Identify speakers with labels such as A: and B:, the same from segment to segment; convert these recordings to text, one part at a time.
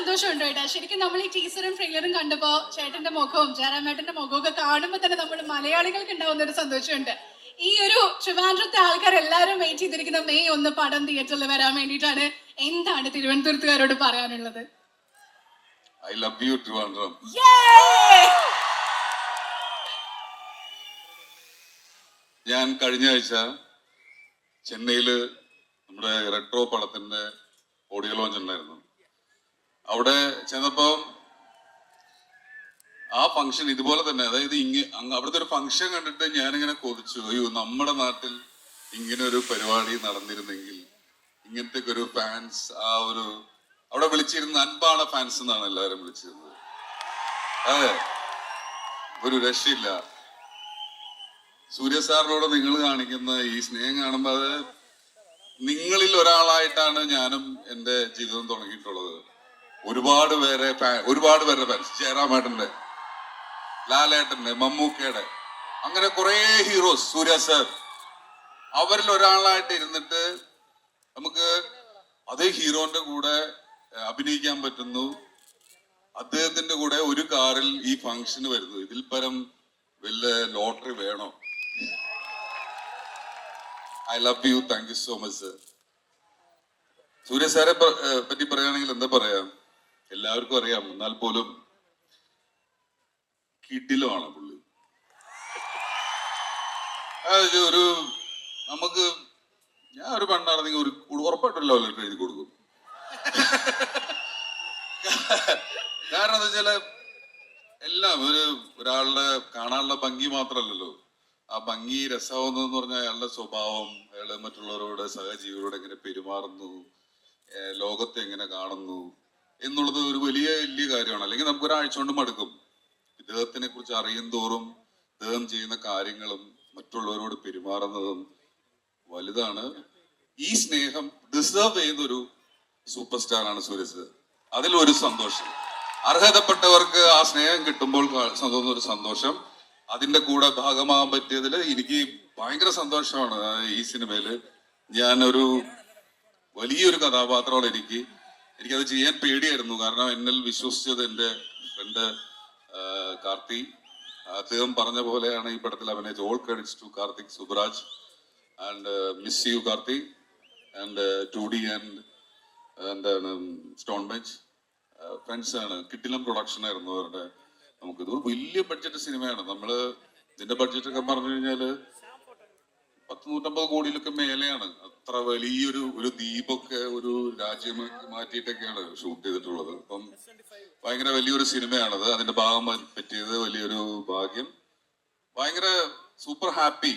A: സന്തോഷമുണ്ട് കേട്ടോ ശരിക്കും നമ്മൾ ഈ ടീസറും ട്രെയിലറും കണ്ടപ്പോ ചേട്ടന്റെ മുഖവും ജയറാമേട്ടന്റെ മുഖവും ഒക്കെ കാണുമ്പോൾ തന്നെ നമ്മൾ മലയാളികൾക്ക് ഉണ്ടാവുന്ന ഒരു സന്തോഷമുണ്ട്. ഈ ഒരു ട്രിവാൻഡ്രത്തെ ആൾക്കാർ എല്ലാവരും വെയിറ്റ് ചെയ്തിരിക്കുന്ന മെയ് ഒന്ന് പടം തിയേറ്ററിൽ വരാൻ വേണ്ടിയിട്ടാണ് എന്താണ് തിരുവനന്തപുരത്തുകാരോട് പറയാനുള്ളത്?
B: I love you Trivandrum! ഞാൻ കഴിഞ്ഞ ആഴ്ച ചെന്നൈയിൽ നമ്മുടെ റെട്രോ പടത്തിന്റെ ഓഡിയോ ലോഞ്ച് ഉണ്ടായിരുന്നു. അവിടെ ചെന്നപ്പോ ആ ഫംഗ്ഷൻ ഇതുപോലെ തന്നെ അതായത് ഇങ്ങ അവിടുത്തെ ഒരു ഫംഗ്ഷൻ കണ്ടിട്ട് ഞാനിങ്ങനെ കൊതിച്ചു. അയ്യോ നമ്മുടെ നാട്ടിൽ ഇങ്ങനെ ഒരു പരിപാടി നടന്നിരുന്നെങ്കിൽ ഇങ്ങനത്തെ ഒരു ഫാൻസ് ആ ഒരു അവിടെ വിളിച്ചിരുന്ന അൻപാണ് ഫാൻസ് എന്നാണ് എല്ലാവരും വിളിച്ചിരുന്നത്. അതെ ഒരു രക്ഷയില്ല. സൂര്യ സാറിനോട് നിങ്ങൾ കാണിക്കുന്ന ഈ സ്നേഹം കാണുമ്പോൾ അത് നിങ്ങളിൽ ഒരാളായിട്ടാണ് ഞാനും എന്റെ ജീവിതം തുടങ്ങിയിട്ടുള്ളത്. ഒരുപാട് പേരെ ഒരുപാട് പേരുടെ ഫാൻസ് ജയറാമേട്ടന്റെ ലാലേട്ടന്റെ മമ്മൂക്കയുടെ അങ്ങനെ കുറെ ഹീറോസ് സൂര്യ സർ അവരിൽ ഒരാളായിട്ട് ഇരുന്നിട്ട് നമുക്ക് അതേ ഹീറോന്റെ കൂടെ അഭിനയിക്കാൻ പറ്റുന്നു. അദ്ദേഹത്തിന്റെ കൂടെ ഒരു കാറിൽ ഈ ഫംഗ്ഷന് വരുന്നു. ഇതിൽ പരം വല്ല ലോട്ടറി വേണോ? I love you thank you so much sir Surya സാറെ പറ്റി പറയുകയാണെങ്കിൽ എന്താ പറയാ? എല്ലാവർക്കും അറിയാം. എന്നാൽ പോലും കിട്ടിലുമാണ് പുള്ളി. ഒരു നമുക്ക് ഞാൻ ഒരു പെണ്ണാണെങ്കിൽ ഒരു ഉറപ്പായിട്ടല്ലോ ലെറ്റർ എഴുതി കൊടുക്കും. കാരണം എന്താ വെച്ചാൽ എല്ലാം ഒരു ഒരാളുടെ കാണാനുള്ള ഭംഗി മാത്രമല്ലല്ലോ. ആ ഭംഗി രസമാവുന്നതെന്ന് പറഞ്ഞാൽ അയാളുടെ സ്വഭാവം അയാൾ മറ്റുള്ളവരോട് സഹജീവികളോട് എങ്ങനെ പെരുമാറുന്നു ലോകത്തെ എങ്ങനെ കാണുന്നു എന്നുള്ളത് ഒരു വലിയ വലിയ കാര്യമാണ്. അല്ലെങ്കിൽ നമുക്ക് ഒരാഴ്ച കൊണ്ട് മടുക്കും. ഇദ്ദേഹത്തിനെ കുറിച്ച് അറിയും തോറും ഇദ്ദേഹം ചെയ്യുന്ന കാര്യങ്ങളും മറ്റുള്ളവരോട് പെരുമാറുന്നതും വലുതാണ്. ഈ സ്നേഹം ഡിസേർവ് ചെയ്യുന്ന ഒരു സൂപ്പർ സൂര്യസ് അതിൽ ഒരു സന്തോഷം. അർഹതപ്പെട്ടവർക്ക് ആ സ്നേഹം കിട്ടുമ്പോൾ ഒരു സന്തോഷം. അതിന്റെ കൂടെ ഭാഗമാകാൻ പറ്റിയതിൽ എനിക്ക് ഭയങ്കര സന്തോഷമാണ് ഈ സിനിമയിൽ. ഞാനൊരു വലിയൊരു കഥാപാത്രമാണ് എനിക്ക്. എനിക്കത് ചെയ്യാൻ പേടിയായിരുന്നു. കാരണം എന്നിൽ വിശ്വസിച്ചത് എന്റെ ഫ്രണ്ട് കാർത്തി. അദ്ദേഹം പറഞ്ഞ പോലെയാണ് ഈ പടത്തിൽ അഭിനയിച്ച all credits to Karthik Subbaraj and miss you Karthi. And to D and എന്താണ് സ്റ്റോൺ ബെഞ്ച്. ഫ്രണ്ട്സ് ആണ്. കിട്ടിലം പ്രൊഡക്ഷൻ ആയിരുന്നു അവരുടെ നമുക്കിത്. വലിയ ബഡ്ജറ്റ് സിനിമയാണ്. നമ്മൾ ഇതിന്റെ ബഡ്ജറ്റ് ഒക്കെ പറഞ്ഞു കഴിഞ്ഞാൽ പത്ത് നൂറ്റമ്പത് കോടിയിലൊക്കെ മേലെയാണ്. അത്ര വലിയൊരു ഒരു ദ്വീപൊക്കെ ഒരു രാജ്യമാക്കി മാറ്റിയിട്ടൊക്കെയാണ് ഷൂട്ട് ചെയ്തിട്ടുള്ളത്. അപ്പം ഭയങ്കര വലിയൊരു സിനിമയാണത്. അതിന്റെ ഭാഗം പറ്റിയത് വലിയൊരു ഭാഗ്യം. ഭയങ്കര സൂപ്പർ ഹാപ്പി.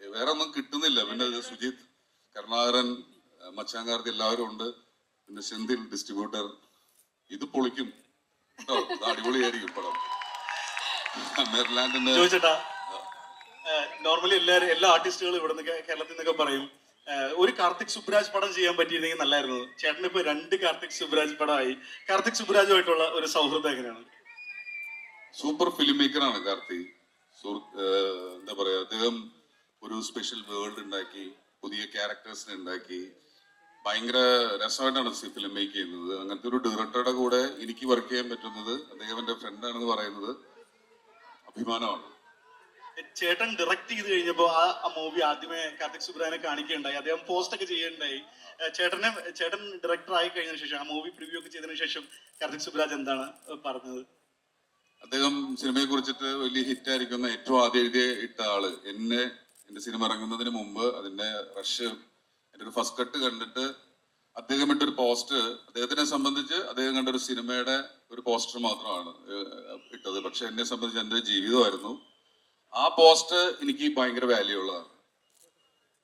B: വേറെ ഒന്നും കിട്ടുന്നില്ല. പിന്നെ സുജിത് കരുണാകരൻ മച്ചാങ്കാർത്തി എല്ലാവരും ഉണ്ട്. പിന്നെ സെന്തിൽ ഡിസ്ട്രിബ്യൂട്ടർ. ഇത് പൊളിക്കും. അടിപൊളിയായിരിക്കും പടം.
C: ചോദിച്ചേട്ടാ നോർമലി എല്ലാവരും എല്ലാ ആർട്ടിസ്റ്റുകളും ഇവിടെ നിന്ന് കേരളത്തിൽ നിന്നൊക്കെ പറയും ഒരു കാർത്തിക് സുബ്രാജ് പടം ചെയ്യാൻ പറ്റിയിരുന്നെങ്കിൽ നല്ലായിരുന്നു. ചേട്ടന് ഇപ്പൊ രണ്ട് കാർത്തിക് സുബ്രാജ് പടമായി. കാർത്തിക് സുബ്രാജുമായിട്ടുള്ള ഒരു സൗഹൃദം എങ്ങനെയാണ്?
B: സൂപ്പർ ഫിലിം മേക്കറാണ് കാർത്തിക്. എന്താ പറയാ അദ്ദേഹം ഒരു സ്പെഷ്യൽ വേൾഡ് ഉണ്ടാക്കി പുതിയ ക്യാരക്ടേഴ്സിനെ ഉണ്ടാക്കി. ഭയങ്കര രസമായിട്ടാണ് ഫിലിം മേക്ക് ചെയ്യുന്നത്. അങ്ങനത്തെ ഒരു ഡയറക്ടറുടെ കൂടെ എനിക്ക് വർക്ക് ചെയ്യാൻ പറ്റുന്നത് അദ്ദേഹം എന്റെ ഫ്രണ്ടാണെന്ന് പറയുന്നത് അഭിമാനമാണ്.
C: ചേട്ടൻ ഡയറക്ട് ചെയ്ത് കഴിഞ്ഞപ്പോ ആ മൂവി ആദ്യമേ കാർത്തിക് സുബ്രഹനെ കാണിക്കുകയുണ്ടായി. അദ്ദേഹം പോസ്റ്റ് ഒക്കെ ചെയ്യുകയുണ്ടായി. ചേട്ടനെ ചേട്ടൻ ഡയറക്ടർ ആയി കഴിഞ്ഞതിന് ശേഷം ആ മൂവി പ്രിവ്യൂ ഒക്കെ ചെയ്തതിനു ശേഷം കാർത്തിക് സുബ്രാജ് എന്താണ് പറഞ്ഞത്?
B: അദ്ദേഹം സിനിമയെ കുറിച്ചിട്ട് വലിയ ഹിറ്റ് ആയിരിക്കുന്ന ഏറ്റവും ആദ്യം എഴുതിയ ഇട്ട ആൾ. എന്നെ എന്റെ സിനിമ ഇറങ്ങുന്നതിന് മുമ്പ് അതിന്റെ റഷ് എന്റെ ഒരു ഫസ്റ്റ് കട്ട് കണ്ടിട്ട് അദ്ദേഹം ഇട്ടൊരു പോസ്റ്റ് അദ്ദേഹത്തിനെ സംബന്ധിച്ച് അദ്ദേഹം കണ്ട ഒരു സിനിമയുടെ ഒരു പോസ്റ്റർ മാത്രമാണ് ഇട്ടത്. പക്ഷെ എന്നെ സംബന്ധിച്ച് എന്റെ ജീവിതമായിരുന്നു ആ പോസ്റ്റ് എനിക്ക് ഭയങ്കര വാല്യൂ ഉള്ളതാണ്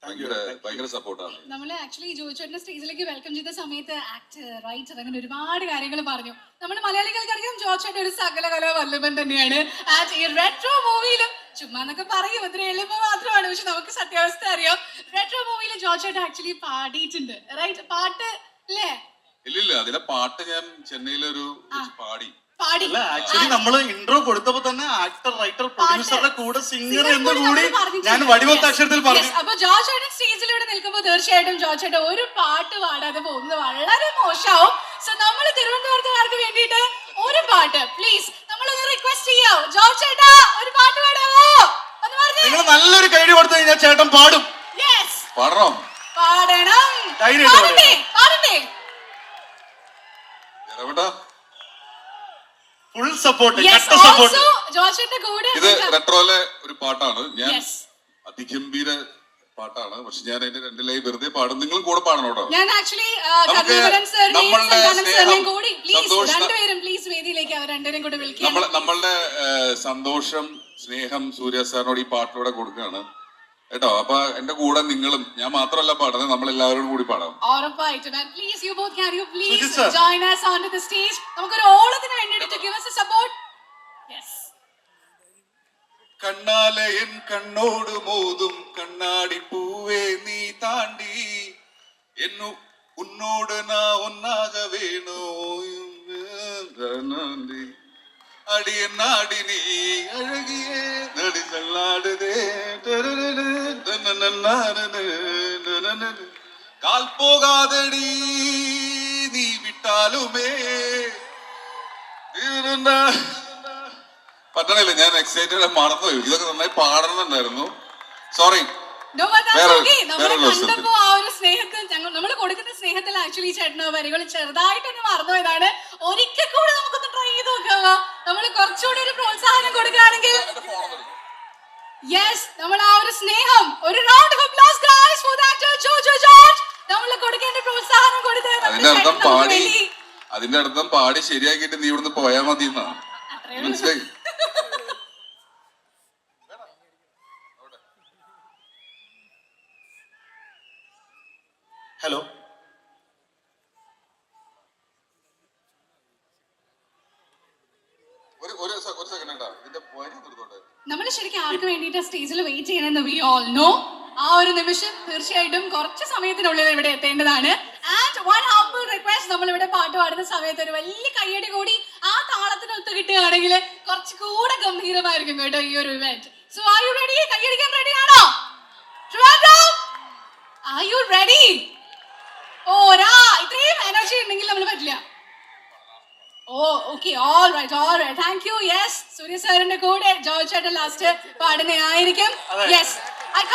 B: നമ്മൾ ഭയങ്കര സപ്പോർട്ടാണ്
A: നമ്മൾ ആക്ച്വലി ജോയിച്ചോട്ടിന്റെ സ്റ്റേജിലേക്ക് വെൽക്കം ചെയ്ത സമയത്ത് ആക്ടർ റൈറ്റർ അങ്ങനെ ഒരുപാട് കാര്യങ്ങൾ പറഞ്ഞു. നമ്മൾ മലയാളികൾക്ക് അറിയാം ജോർജ് ഒരു സകല കലാ വല്ലഭൻ തന്നെയാണ് ഈ റെട്രോ മൂവിയിലും ചുമ്മാ എന്നൊക്കെ പറയും. ഇത്ര എളുപ്പം മാത്രമാണ്. പക്ഷെ നമുക്ക് സത്യാവസ്ഥ അറിയാം. റെട്രോ മൂവിയിൽ ജോർജ് ചേട്ടൻ ആക്ച്വലി പാടിയിട്ടുണ്ട്. റൈറ്റ് പാട്ട് അല്ലേ?
B: ഇല്ലില്ല അതിലെ പാട്ട് ഞാൻ ചെന്നൈയിലൊരു പാടി.
C: ആക്ച്വലി നമ്മൾ ഇൻട്രോ കൊടുത്തപ്പോ തന്നെ ആക്ടർ റൈറ്റർ പ്രൊഡ്യൂസറുടെ കൂടെ സിംഗർ എന്ന്
A: കൂടി.
C: ഞാൻ വടിവത്ത അക്ഷരത്തിൽ പറഞ്ഞു.
A: അപ്പൊ ജോർജ് ചേട്ടൻ സ്റ്റേജിലൂടെ നിൽക്കുമ്പോൾ തീർച്ചയായിട്ടും ജോർജ് ചേട്ടൻ ഒരു പാട്ട് പാടാതെ പോകുന്നത് വളരെ മോശമാവും. സോ നമ്മൾ തിരുവനന്തപുരത്തുകാർക്ക് വേണ്ടിയിട്ട് ഒരു പാട്ട് പ്ലീസ് നമ്മൾ ഒന്ന് റിക്വസ്റ്റ് ചെയ്യാം ജോർജ് ചേട്ടാ ഒരു പാട്ട് പാടാവോ?
C: നിങ്ങൾ നല്ലൊരു കൈഡി കൊടുത്തു കഴിഞ്ഞാൽ ചേട്ടൻ പാടും.
A: യെസ്
B: പാടണോ?
A: പാടണം. പാടണ്ടേ? പാടണ്ടേ?
C: ഫുൾ സപ്പോർട്ട് കട്ട സപ്പോർട്ട്
B: ഇത് റെട്രോയിലെ ഒരു പാട്ടാണ്. ഞാൻ അതിഗംഭീര പാട്ടാണ്. പക്ഷെ ഞാൻ അതിന്റെ രണ്ടിലായി വെറുതെ പാടും. നിങ്ങൾ കൂടെ പാടണം കേട്ടോ.
A: ഞാൻ ആക്ച്വലി
B: നമ്മളുടെ സന്തോഷം-
A: രണ്ടുപേരും പ്ലീസ് വേദിയിലേക്ക് അവർ രണ്ടുപേരും കൂടി വിളിക്കാം
B: നമ്മൾ നമ്മളുടെ സന്തോഷം സ്നേഹം സൂര്യ സാറിനോട് ഈ പാട്ടിലൂടെ കൊടുക്കുകയാണ്. കേട്ടോ? അപ്പൊ എന്റെ കൂടെ നിങ്ങളും ഞാൻ മാത്രമല്ല പാടുന്നത്. നമ്മൾ എല്ലാവരും കൂടി പാടാം.
A: ഉറപ്പായിട്ടും. Please you both can you please
C: Sujith
A: join us on to the stage. നമുക്കൊരു വേണ്ടിയിട്ട് give us a support? Yes.
B: கண்ணால என் கண்ணோடு மோதும் கண்ணாடி பூவே நீ தாண்டி என்ன உன்னோடு நான் ஒன்னாக வேணும் அடி நாடி நீ அழகியே நடி நல்லாடுதே கால் போகாதடி நீ விட்டாலுமே പറ്റണില്ല ഞാൻ എക്സൈറ്റഡ് മറന്നുപോയി. ഇതൊക്കെ നന്നായി പാടണമെന്നുണ്ടായിരുന്നു സോറി.
A: കണ്ടപ്പോ ആ ഒരു സ്നേഹത്തിൽ നമ്മൾ കൊടുക്കുന്ന സ്നേഹത്തിൽ ആക്ച്വലി ചേട്ടന് വരികൾ ചെറുതായിട്ടൊന്ന് മറന്നുപോയതാണ്. ഒരിക്കൽ കൂടെ നമുക്കൊന്ന് ട്രൈ ചെയ്ത് നോക്കാമോ നമ്മൾ കുറച്ചുകൂടി ഒരു പ്രോത്സാഹനം കൊടുക്കുകയാണെങ്കിൽ യെസ് നമ്മൾ ആ ഒരു സ്നേഹം ഒരു round of applause for that George നമ്മൾ കൊടുക്കേണ്ട പ്രോത്സാഹനം കൊടുത്ത്
B: അതിന്റെ അർത്ഥം പാടി ശരിയാക്കിയിട്ട് നീ ഇവിടുന്ന് പോയാ മതി
A: എന്നാണ്.
B: മനസ്സിലായി?
C: ഹലോ.
B: ഒരു ഒരു ഒരു സെക്കൻഡ് ഇതിന്റെ
A: നമ്മൾ ശരിക്കും ആർക്ക് വേണ്ടിയിട്ട് സ്റ്റേജിൽ വെയിറ്റ് ചെയ്യണമെന്ന് വി ഓൾ നോ ആ ഒരു നിമിഷം തീർച്ചയായിട്ടും കുറച്ച് സമയത്തിനുള്ളിൽ ഇവിടെ എത്തേണ്ടതാണ്. ഇവിടെ പാട്ട് പാടുന്ന സമയത്ത് ഒരു വലിയ കയ്യടി കൂടി ആ താളത്തിനൊത്ത് കിട്ടുകയാണെങ്കിൽ കുറച്ച് കൂടെ ഗംഭീരമായിരിക്കും കേട്ടോ ഈ ഒരു event so are you ready കയ്യടിക്കാൻ ready ആണോ? ആർ യു റെഡി ഓരാ ഇത്രയും എനർജി ഉണ്ടെങ്കിൽ നമ്മൾ പറ്റില്ല. ഓ okay all right all right thank you yes Surya സാറിന്റെ കൂടെ ജോർജ് ചേട്ടൻ ലാസ്റ്റ് പാടുന്നതായിരിക്കും. യെസ്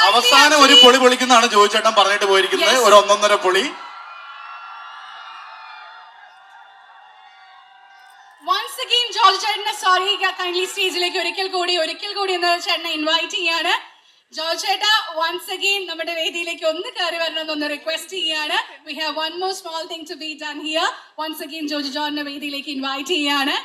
C: അവസാനം ഒരു പൊളി പൊളിക്കുന്നതാണ് ജോയ് ചേട്ടൻ പറഞ്ഞിട്ട് പോയിരിക്കുന്നത്. ഒരു ഒന്നൊന്നര പൊളി.
A: വൺസ് ജോർജ് ചേട്ടനെ സോറി കൈൻഡ്ലി സ്റ്റേജിലേക്ക് ഒരിക്കൽ കൂടി ഒരിക്കൽ കൂടി എന്ന് ചേട്ടനെ ഇൻവൈറ്റ് ചെയ്യാണ്. ജോർജ് ചേട്ട വൺസ് അഗെയിൻ നമ്മുടെ വേദിയിലേക്ക് ഒന്ന് കയറി വരണമെന്ന് ഒന്ന് റിക്വസ്റ്റ് ചെയ്യാണ്. We have one more small thing to be done here once again George ജോർജിനെ വേദിയിലേക്ക് ഇൻവൈറ്റ് ചെയ്യാണ്.